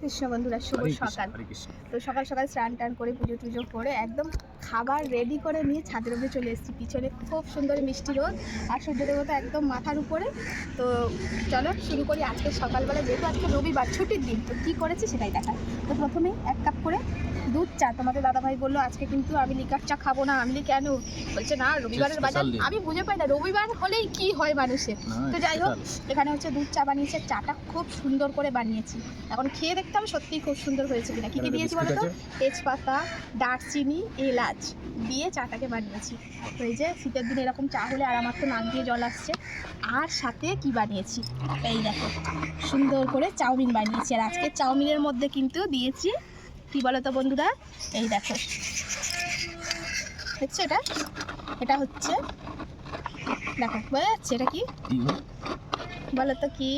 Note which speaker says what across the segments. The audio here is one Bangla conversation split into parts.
Speaker 1: কৃষ্ণ বন্ধুরা শুভ সকাল। তো সকাল সকাল স্নান টান করে পুজো টুজো করে একদম খাবার রেডি করে নিয়ে ছাদের উপরে চলে এসেছি। পিছনে খুব সুন্দর মিষ্টি রোদ আর সূর্য দেবতা একদম মাথার উপরে। তো চলো শুরু করি আজকে সকালবেলা যেহেতু আজকে রবিবার ছুটির দিন তো কী করেছি সেটাই দেখা তো প্রথমে এক কাপ করে দুধ চা। তোমাদের দাদাভাই বলল আজকে কিন্তু আমি লিকার চা খাব না। আমি কেন? বলছে না রবিবারের বাজার আমি বুঝে পাই না রবিবার হলেই কি হয় মানুষের। তো যাই হোক এখানে হচ্ছে দুধ চা বানিয়েছে চাটা খুব সুন্দর করে বানিয়েছি। এখন খেয়ে দেখতে হবে সত্যিই খুব সুন্দর হয়েছে কিনা। কি কি দিয়েছি বলো তো? তেজপাতা দারচিনি এলাচ দিয়ে চাটাকে বানিয়েছি। তো এই যে শীতের দিনে এরকম চা হলে আর আমার তো নাক দিয়ে জল আসছে। আর সাথে কি বানিয়েছি? এই দেখো সুন্দর করে চাউমিন বানিয়েছি। আর আজকে চাউমিনের মধ্যে কিন্তু দিয়েছি কি বলো তো বন্ধুরা এই দেখো। দেখছ এটা? এটা হচ্ছে দেখো বোঝা যাচ্ছে এটা কি?
Speaker 2: কি?
Speaker 1: বলো তো কি?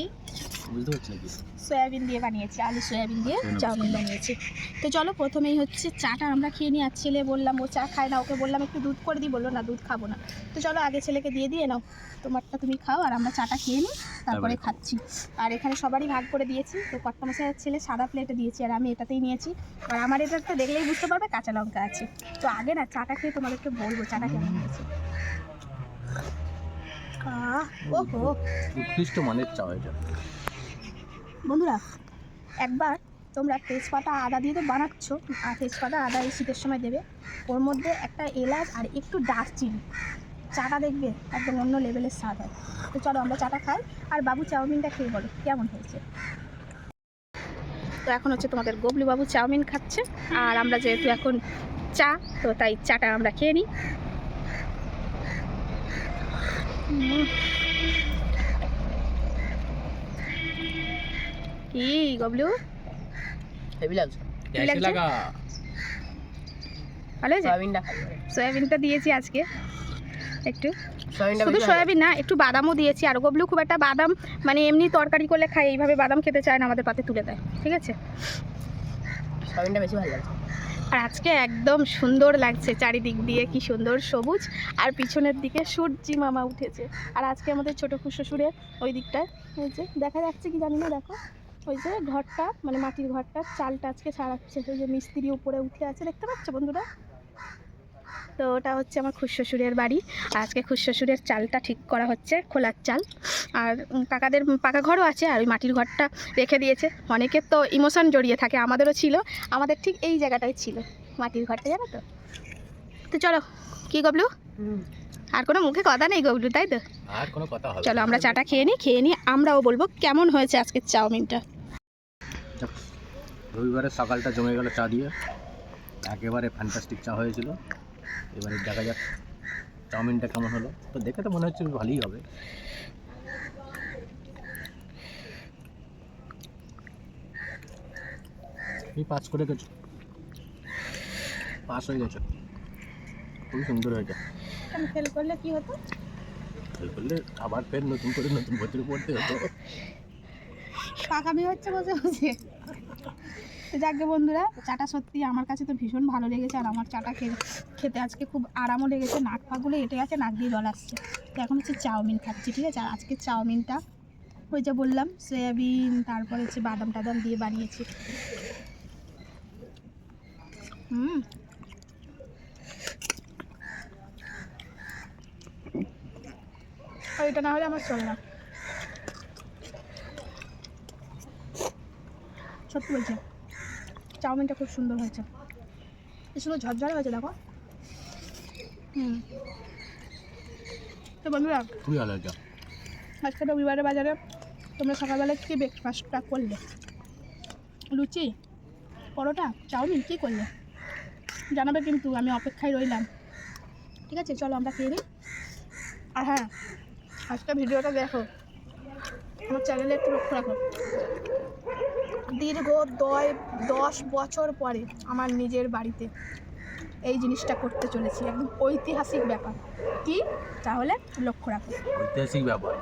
Speaker 2: বুঝতে পারছি না
Speaker 1: সয়াবিন দিয়ে বানিয়েছি আলু সয়াবিন দিয়ে
Speaker 2: সয়াবিন।
Speaker 1: চাউমিন বানিয়েছি। তো চলো প্রথমেই হচ্ছে চাটা আমরা খেয়ে নিই আর ছেলে বললাম ও চা খায় না ওকে বললাম একটু দুধ করে দিই বলল না দুধ খাব না। তো চলো আগে ছেলেকে দিয়ে দিয়ে নাও তোমারটা তুমি খাও আর আমরা চাটা খেয়ে নিই তারপরে খাচ্ছি। আর এখানে সবারই ভাগ করে দিয়েছি তো কর্তা মশাইয়ের ছেলে সাদা প্লেটে দিয়েছি আর আমি এটাতেই নিয়েছি। আর আমার এটা একটা দেখলেই বুঝতে পারবে কাঁচা লঙ্কা আছে। তো আগে না চাটা খেয়ে তোমাদেরকে বলব চাটা কেমন হয়েছে। আহ ওহো।
Speaker 2: উৎকৃষ্ট মানের চা এটা।
Speaker 1: বন্ধুরা, একবার তোমরা তেজপাতা আদা দিয়ে তো বানাচ্ছ, আর তেজপাতা আদা এই শীতের সময় দেবে। ওর মধ্যে একটা এলাচ আর একটু দারচিনি। চাটা দেখবে একদম অন্য লেভেলের স্বাদ হয়। তো চলো আমরা চাটা খাই, আর বাবু চাউমিনটা খেয়ে বলো, কেমন হয়েছে? তো এখন হচ্ছে তোমাদের গবলু বাবু চাউমিন খাচ্ছে, আর আমরা যেহেতু এখন চা, তো তাই চাটা আমরা খেয়ে নিই। কি গবলু?
Speaker 3: হেভি লাগছে।
Speaker 1: কি
Speaker 2: লাগা।
Speaker 1: ভালো
Speaker 3: সয়াবিনটা
Speaker 1: সয়াবিনটা দিয়েছি আজকে। একটু।
Speaker 3: সয়াবিনটা
Speaker 1: শুধু সয়াবিন না একটু বাদামও দিয়েছি। আর গবলু খুব একটা বাদাম মানে এমনি তরকারি করলে খায় এইভাবে বাদাম খেতে চায় না আমাদের পাতে তুলে দেয়। ঠিক আছে?
Speaker 3: সয়াবিনটা বেশি ভালো লাগছে।
Speaker 1: আর আজকে একদম সুন্দর লাগছে চারিদিক দিয়ে কি সুন্দর সবুজ। আর পিছনের দিকে সূর্যি মামা উঠেছে। আর আজকে আমাদের ছোটো শ্বশুরের ওই দিকটায় যে দেখা যাচ্ছে কি জানি না দেখো। ওই যে ঘরটা মানে মাটির ঘরটা চালটা আজকে ছাড়াচ্ছে। ওই যে মিস্ত্রি উপরে উঠে আছে দেখতে পাচ্ছ বন্ধুরা? তো ওটা হচ্ছে আমার খুশশ্বশুরের বাড়ি। আর আজকে খুশশ্বশুরের চালটা ঠিক করা হচ্ছে খোলার চাল। আর কাকাদের পাকা ঘরও আছে আর ওই মাটির ঘরটা রেখে দিয়েছে। অনেকের তো ইমোশন জড়িয়ে থাকে আমাদেরও ছিল। আমাদের ঠিক এই জায়গাটাই ছিল মাটির ঘরটা জানো তো? তো চলো কি গবলু? আর কোনো মুখে কথা নেই গবলু তাই তো?
Speaker 2: আর কোনো কথা
Speaker 1: চলো আমরা চাটা খেয়ে নিই খেয়ে নিই আমরাও বলব কেমন হয়েছে আজকের চাউমিনটা।
Speaker 2: রবিবারের সকালটা জমে গেল চা দিয়ে। একেবারে ফ্যান্টাস্টিক চা হয়েছিল। এবারে দেখা যাক চাউমিনটা কেমন হলো। তো দেখে তো মনে হচ্ছে ভালোই হবে। তুমি পাস করে গেছো পাস হয়ে গেছো। খুবই সুন্দর হয়েছে।
Speaker 1: ফেল করলে কি হতো?
Speaker 2: ফেল করলে আবার ফের নতুন করে নতুন বছর পড়তে হতো।
Speaker 1: পাকামি হচ্ছে বসে বসে। তো যাকে বন্ধুরা, চাটা সত্যি আমার কাছে তো ভীষণ ভালো লেগেছে আর আমার চাটা খেতে আজকে খুব আরামও লেগেছে। নাক পাগুলো এটে গেছে, নাক দিয়ে জল আসছে। তো এখন হচ্ছে চাউমিন খাচ্ছি, ঠিক আছে? আর আজকে চাউমিনটা ওই যে বললাম, সয়াবিন, তারপরে হচ্ছে বাদাম টাদাম দিয়ে বানিয়েছি। হুম। ওইটা না হলে আমার চলে না। সত্যি বলছে। চাউমিনটা খুব সুন্দর হয়েছে। সুন্দর ঝরঝরে হয়েছে দেখো। হুম। তো বন্ধুরা
Speaker 2: খুবই ভালো হয়েছে
Speaker 1: আজকে রবিবারের বাজারে তোমরা সকালবেলা কী ব্রেকফাস্টটা করলে? লুচি পরোটা চাউমিন কী করলে? জানাবে কিন্তু আমি অপেক্ষায় রইলাম। ঠিক আছে চলো আমরা খেয়ে নিই। আর হ্যাঁ আজকে ভিডিওটা দেখো। আমার চ্যানেলে একটু লক্ষ্য রাখো। দীর্ঘ দয়, দশ বছর পরে আমার নিজের বাড়িতে এই জিনিসটা করতে চলেছি। একদম ঐতিহাসিক ব্যাপার। কি? তাহলে লক্ষ্য রাখো।
Speaker 2: ঐতিহাসিক ব্যাপার।